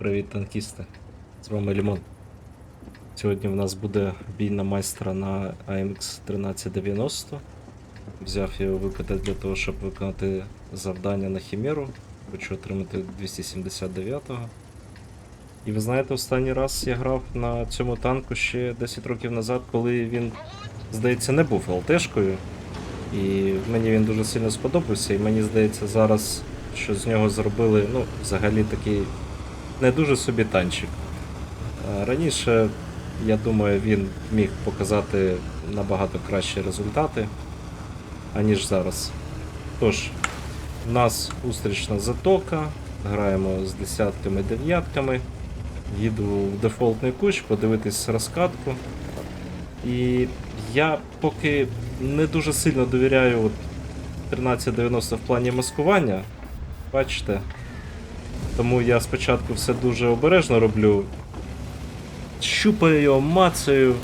Привіт, танкісти. З вами Лімон. Сьогодні в нас буде бій на майстра на AMX 1390. Взяв його викатати для того, щоб виконати завдання на Хімеру. Хочу отримати 279-го. І ви знаєте, останній раз я грав на цьому танку ще 10 років назад, коли він, здається, не був ЛТшкою. І мені він дуже сильно сподобався, і мені здається, зараз, що з нього зробили, ну, взагалі такий не дуже собі танчик. Е, Раніше, я думаю, він міг показати набагато кращі результати, аніж зараз. Тож, у нас устрічна затока, граємо з десятками дев'ятками. Їду в дефолтний кущ, подивитись розкатку. І я поки не дуже сильно довіряю 1390 в плані маскування. Бачите? Тому я спочатку все дуже обережно роблю. Щупаю його, мацаю,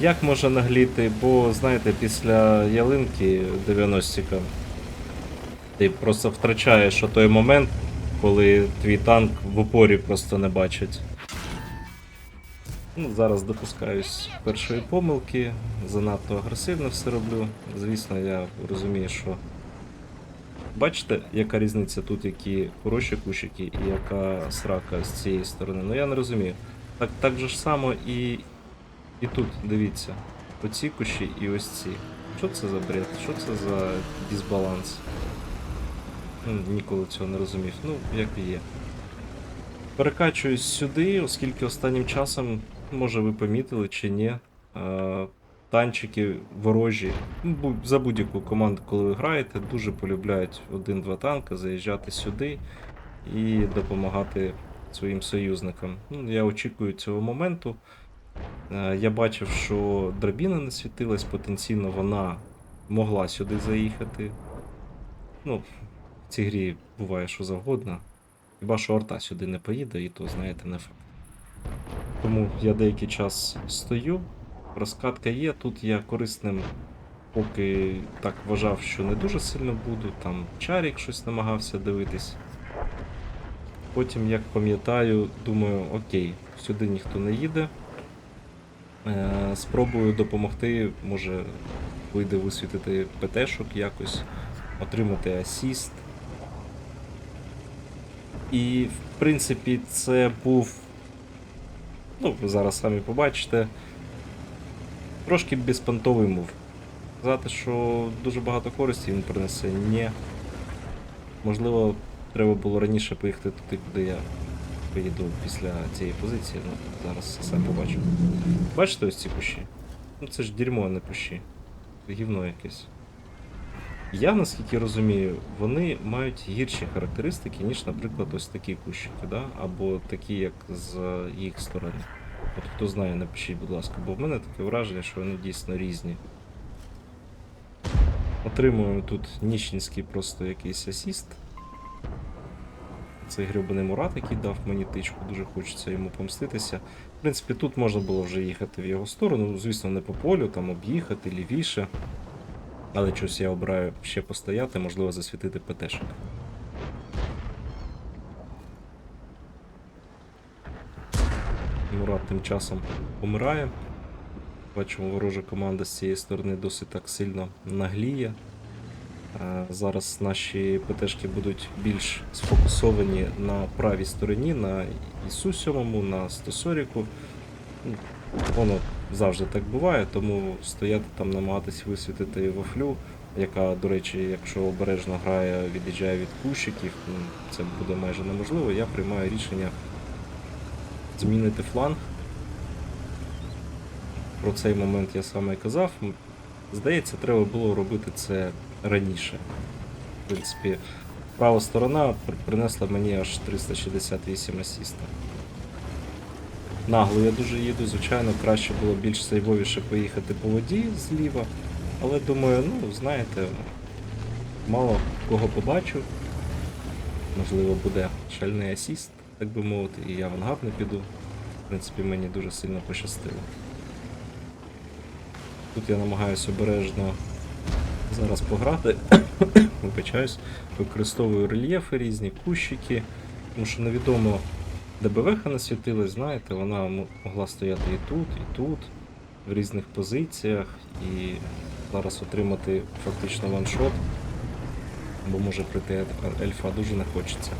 як може нагліти, бо знаєте, після ялинки 90-ка ти просто втрачаєш той момент, коли твій танк в упорі просто не бачить. Ну, зараз допускаюсь першої помилки, занадто агресивно все роблю. Звісно, я розумію, що Бачите, яка різниця тут, які хороші кущики і яка срака з цієї сторони. Ну я не розумію. Так, так же ж само і, і тут, дивіться. Оці кущі і ось ці. Що це за бред? Що це за дисбаланс? Ну, Ніколи цього не розумів. Ну, як і є. Перекачуюсь сюди, оскільки останнім часом, може ви помітили чи ні, е, танчики ворожі, ну, за будь-яку команду, коли ви граєте, дуже полюбляють один-два танка заїжджати сюди і допомагати своїм союзникам. Ну, я очікую цього моменту. Е, Я бачив, що драбіна не світилась, потенційно вона могла сюди заїхати. Ну, в цій грі буває що завгодно. Хіба що арта сюди не поїде, і то, знаєте, не факт. Тому я деякий час стою, розкатка є. Тут я корисним, поки так вважав, що не дуже сильно буду. Там чарік щось намагався дивитись. Потім, як пам'ятаю, думаю, окей, сюди ніхто не їде. Е, спробую допомогти, може вийде висвітити ПТ-шок якось, отримати асіст. І, в принципі, це був. Ну, ви зараз самі побачите. Трошки безпонтовий мув. Сказати, що дуже багато користі він принесе, ні. Можливо, треба було раніше поїхати туди, куди я поїду після цієї позиції. Ну, зараз сам побачу. Бачите ось ці кущі? Ну це ж дерьмо, а не кущі. Гівно якесь. Я, наскільки розумію, вони мають гірші характеристики, ніж, наприклад, ось такі кущики, да? або такі, як з їх сторони. От хто знає, напишіть, будь ласка, бо в мене таке враження, що вони дійсно різні. Отримуємо тут ніщенський просто якийсь асіст. Цей гребаний Мурат, який дав мені тичку, дуже хочеться йому помститися. В принципі, тут можна було вже їхати в його сторону, звісно, не по полю, там об'їхати лівіше. Але щось я обираю ще постояти, можливо, засвітити ПТшок. Мурат тим часом помирає. Бачимо, ворожа команда з цієї сторони досить так сильно нагліє. Е, Зараз наші ПТшки будуть більш сфокусовані на правій стороні, на ІСУ 7, на 140. Ну, Воно завжди так буває, тому стояти там, намагатись висвітити вафлю, яка, до речі, якщо обережно грає, від'їжджає від кущиків, ну, це буде майже неможливо. Я приймаю рішення змінити фланг. Про цей момент я саме казав. Здається, треба було робити це раніше. В принципі, права сторона принесла мені аж 368 асіста. Нагло я дуже їду, звичайно, краще було більш сейвовіше поїхати по воді зліва. Але думаю, ну, знаєте, мало кого побачу. Можливо, буде шальний асіст, так би мовити, і я в ангар не піду. В принципі, мені дуже сильно пощастило. Тут я намагаюся обережно зараз пограти. Вибачаюсь, використовую рельєфи різні, кущики, тому що невідомо, ДБВХ не світилась, знаєте, вона могла стояти і тут, і тут, в різних позиціях, і зараз отримати фактично ваншот, бо може прийти ельфа дуже не хочеться.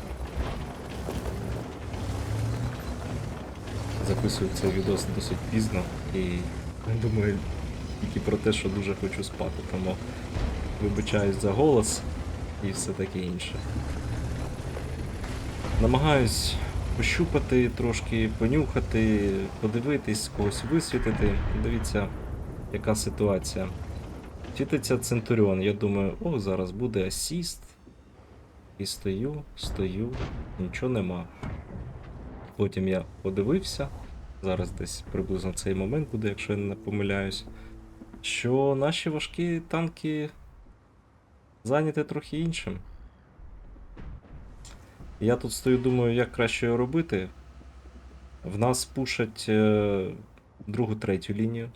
Записую цей відос досить пізно і думаю тільки про те, що дуже хочу спати, тому вибачаюсь за голос і все таке інше. Намагаюсь пощупати трошки, понюхати, подивитись, когось висвітити. Дивіться, яка ситуація. Світиться Центуріон. Я думаю, о, зараз буде асіст. І стою, стою, нічого нема. Потім я подивився. Зараз десь приблизно цей момент буде, якщо я не помиляюсь. Що наші важкі танки зайняті трохи іншим. Я тут стою, думаю, як краще його робити. В нас пушать е, другу, третю лінію.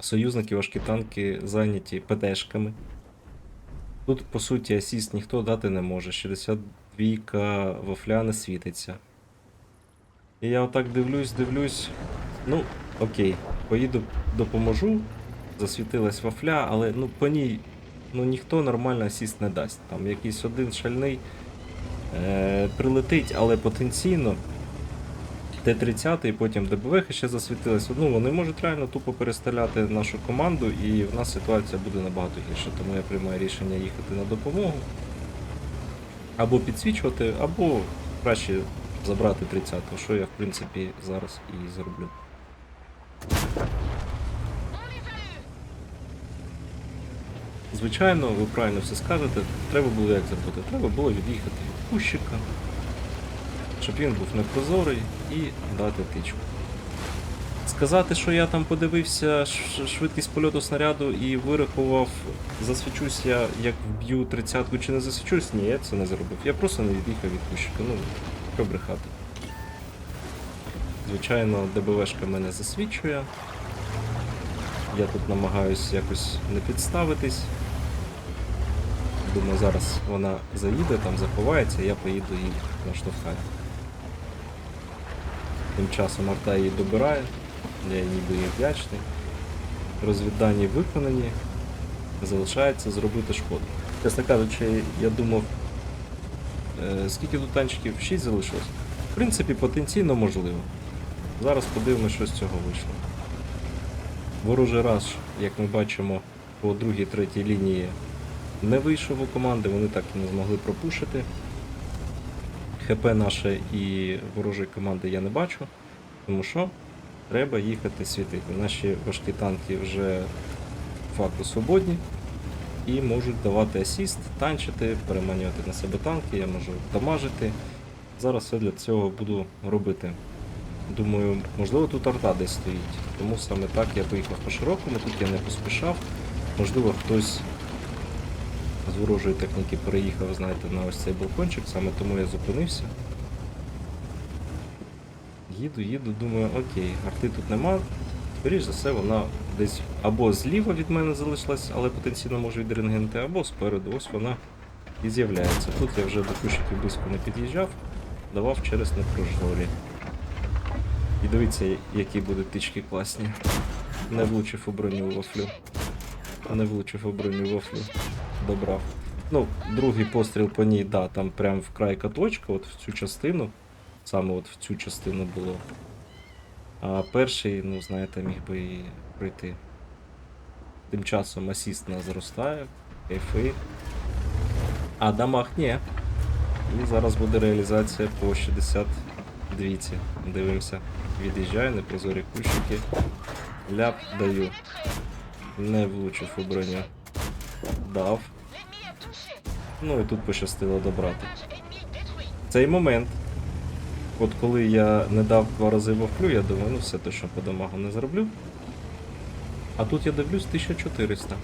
Союзники важкі танки зайняті ПТшками. Тут, по суті, асіст ніхто дати не може. 62 вафля не світиться. І я отак дивлюсь, дивлюсь. Ну, окей, поїду, допоможу. Засвітилась вафля, але ну по ній ну, ніхто нормально асіст не дасть. Там якийсь один шальний е, прилетить, але потенційно. Т-30 і потім ДБВ ще засвітилась. Ну, вони можуть реально тупо перестріляти нашу команду, і в нас ситуація буде набагато гірша. Тому я приймаю рішення їхати на допомогу. Або підсвічувати, або краще забрати 30-го, що я в принципі зараз і зроблю. Звичайно, ви правильно все скажете. Треба було як зробити? Треба було від'їхати від кущика, щоб він був непрозорий і дати тичку. Сказати, що я там подивився швидкість польоту снаряду і вирахував, засвічусь я, як вб'ю тридцятку чи не засвічусь, ні, я це не зробив. Я просто не від'їхав від кущика. Ну, що брехати. Звичайно, ДБВшка мене засвічує. Я тут намагаюсь якось не підставитись. Думаю, зараз вона заїде, там заховається, я поїду її наштовхаю. Тим часом арта її добирає, я їй ніби їй вдячний. Розвіддані виконані, залишається зробити шкоду. Чесно кажучи, я думав, скільки тут танчиків? 6 залишилось. В принципі, потенційно можливо. Зараз подивимося, що з цього вийшло. Ворожий раш, як ми бачимо, по другій, третій лінії не вийшов у команди, вони так і не змогли пропушити. ХП наше і ворожої команди я не бачу, тому що треба їхати світити. Наші важкі танки вже факту свободні і можуть давати асіст, танчити, переманювати на себе танки, я можу дамажити. Зараз все для цього буду робити. Думаю, можливо тут арта десь стоїть. Тому саме так я поїхав по широкому, тут я не поспішав. Можливо, хтось з ворожої техніки переїхав, знаєте, на ось цей балкончик, саме тому я зупинився. Їду, їду, думаю, окей, арти тут нема. Скоріш за все, вона десь або зліва від мене залишилась, але потенційно може відрентгенти, або спереду. Ось вона і з'являється. Тут я вже до кущиків близько не під'їжджав, давав через непрожорі. І дивіться, які будуть тички класні. Не влучив у броню вафлю. Не влучив у броню вафлю. Добрав. Ну, другий постріл по ній, да, там прям в край каточка, от в цю частину. Саме от в цю частину було. А перший, ну, знаєте, міг би і пройти. Тим часом асіст не зростає, кайфи. А дамаг ні. І зараз буде реалізація по 62. Дивимося. Від'їжджаю, непрозорі кущики. Ляп даю. Не влучив у броню. Дав. Ну і тут пощастило добрати. Цей момент. От коли я не дав два рази вовклю, я думаю, ну все точно по дамагу не зароблю. А тут я дивлюсь 1400.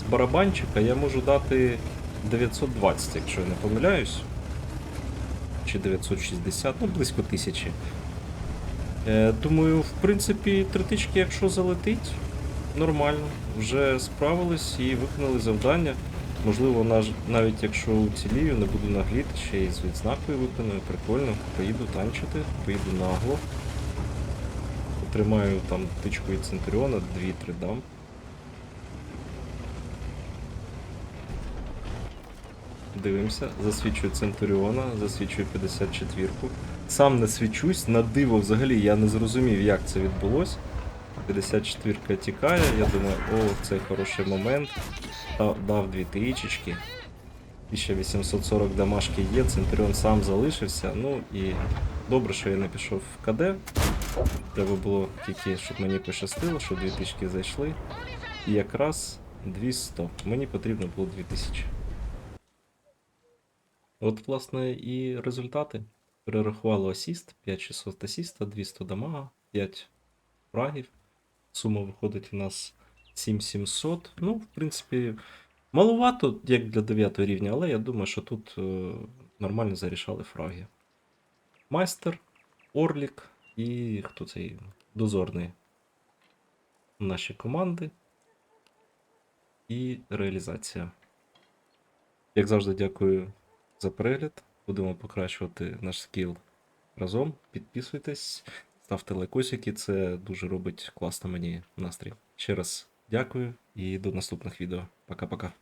З барабанчика я можу дати 920, якщо я не помиляюсь. Чи 960, ну близько тисячі. Е, думаю, в принципі, тритички, якщо залетить, нормально. Вже справились і виконали завдання. Можливо, навіть якщо уцілію, не буду нагліти, ще й з відзнакою виконую, прикольно. Поїду танчити, поїду нагло. Отримаю там тичку від Центуріона, 2-3 дам. Дивимося, засвічую Центуріона, засвічую 54-ку. Сам не свічусь, на диво взагалі я не зрозумів, як це відбулось. 54-ка тікає, я думаю, о, це хороший момент. Та- Дав дві тичечки. 1840 дамашки є, Центуріон сам залишився. Ну і добре, що я не пішов в КД. Треба було тільки, щоб мені пощастило, що дві тички зайшли. І якраз 200. Мені потрібно було 2000. От, власне, і результати. Перерахували асіст, 5600 асіста, 200 дамага, 5 фрагів. Сума виходить у нас 7700. Ну, в принципі, маловато, як для 9 рівня, але я думаю, що тут е, нормально зарішали фраги. Майстер, Орлік і хто цей дозорний наші команди. І реалізація. Як завжди, дякую за перегляд. Будемо покращувати наш скіл разом. Підписуйтесь, ставте лайкосики, це дуже робить класно мені настрій. Ще раз дякую і до наступних відео. Пока-пока.